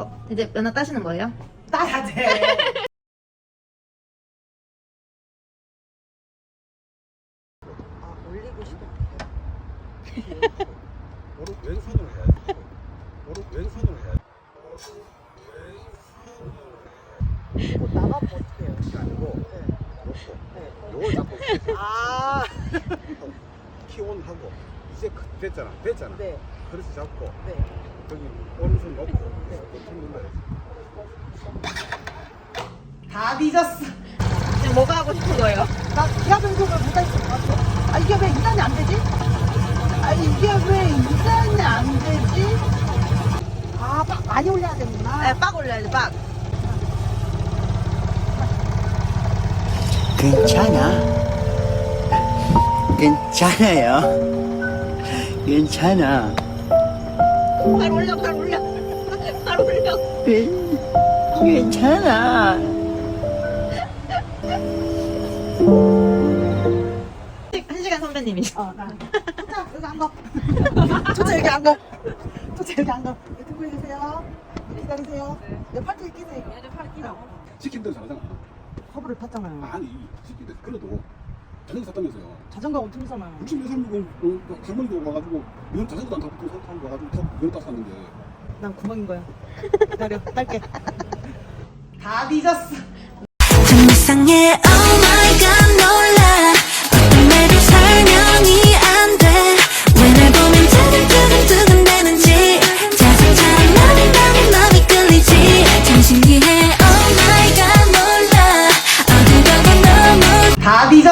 어, 이제 면허 따시는 거예요? 따야 돼. 아, 올리고 싶어. 오른 왼손으로 해야지. 오른 왼손으로 해야지. 뭐 나가면 어떡해요? 이게 아니고 네. 놓고 네. 요걸 잡고 아, 키온 하고 이제 그- 됐잖아. 됐잖아. 네. 그래서 잡고 네. 여기 오른손 놓고 네. 버튼 눌러야지. 다 뒤졌어. 지금 뭐가 하고 싶은 거예요? 나 기아 변속을 못할 것 같아. 아, 이게 왜 2단이 안 되지? 아, 이게 왜 2단이 안 되지? 아, 막 많이 올려야 되는구나. 네, 빡 올려야지, 빡. 괜찮아. 괜찮아요. 괜찮아. 발 올려, 발 올려. 발 올려. 괜- 괜찮아. 한 시간 선배님이죠. 어, 나. 자, 여기 안 가. 조차 여기 안 가. 조차 여기 안 가. 듣고 계세요. 기다리세요. 내 팔뚝에 끼세요. 팔 끼라고. 시킨 대로 잘하잖아. 커브를 탔잖아요. 아니 시킨 대로 그래도 자전거 샀다면서요. 자전거 엄청 비싸나요? 60몇 살이고 어, 할머니도 와가지고 면 자전거도 안 타고 그 사람 와가지고 턱면 땄었는데 난 구멍인 거야. 기다려, 딸게. 다 뒤졌어. 좀 이상해 oh my god 놀라 어떤 설명이 안돼왜 날 보면 두근두근 두근대는지 자상자랑 너를 너무 너무 끌리지 참 신기해 oh my god 몰라 어딜 가고 너무 다 뒤졌어.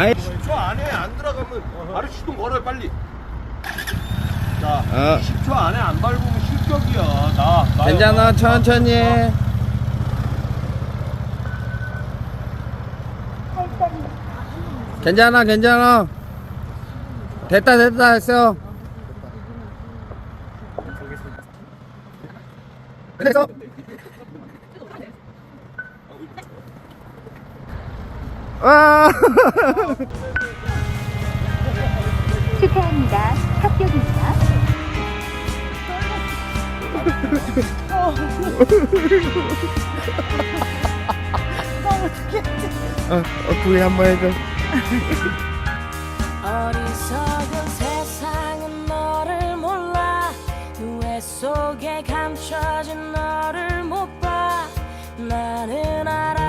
아이. 저 안에 안 들어가면 바로 시동 걸어요 빨리. 자, 어. 10초 안에 안 밟으면 실격이야. 나. 괜찮아, 천천히. 해. 괜찮아, 괜찮아. 됐다, 됐다, 했어. 됐어. 아! 축하합니다. 합격입니다. 어, 어, 둘이 한번 해줘. 어리석은 세상은 너를 몰라 누에 속에 감춰진 너를 못 봐 나는 알아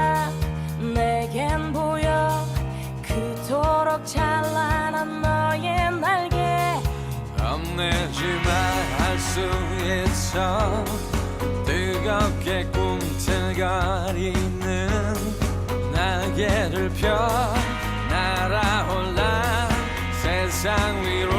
수 있어 뜨겁게 꿈틀거리는 날개를 펴 날아올라 세상 위로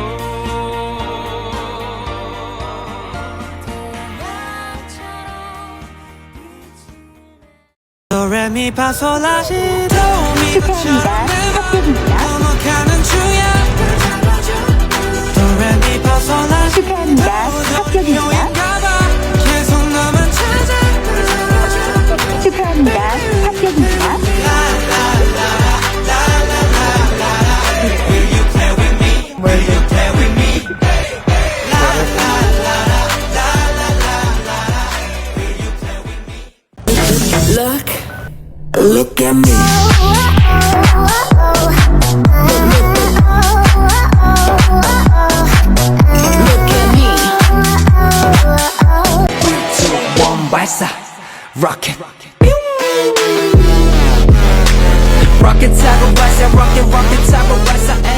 축하합니다. 합격입니다. Look at me. Look at me. 원 발사 rocket rocket 타고 발사 rocket rocket 타고 발사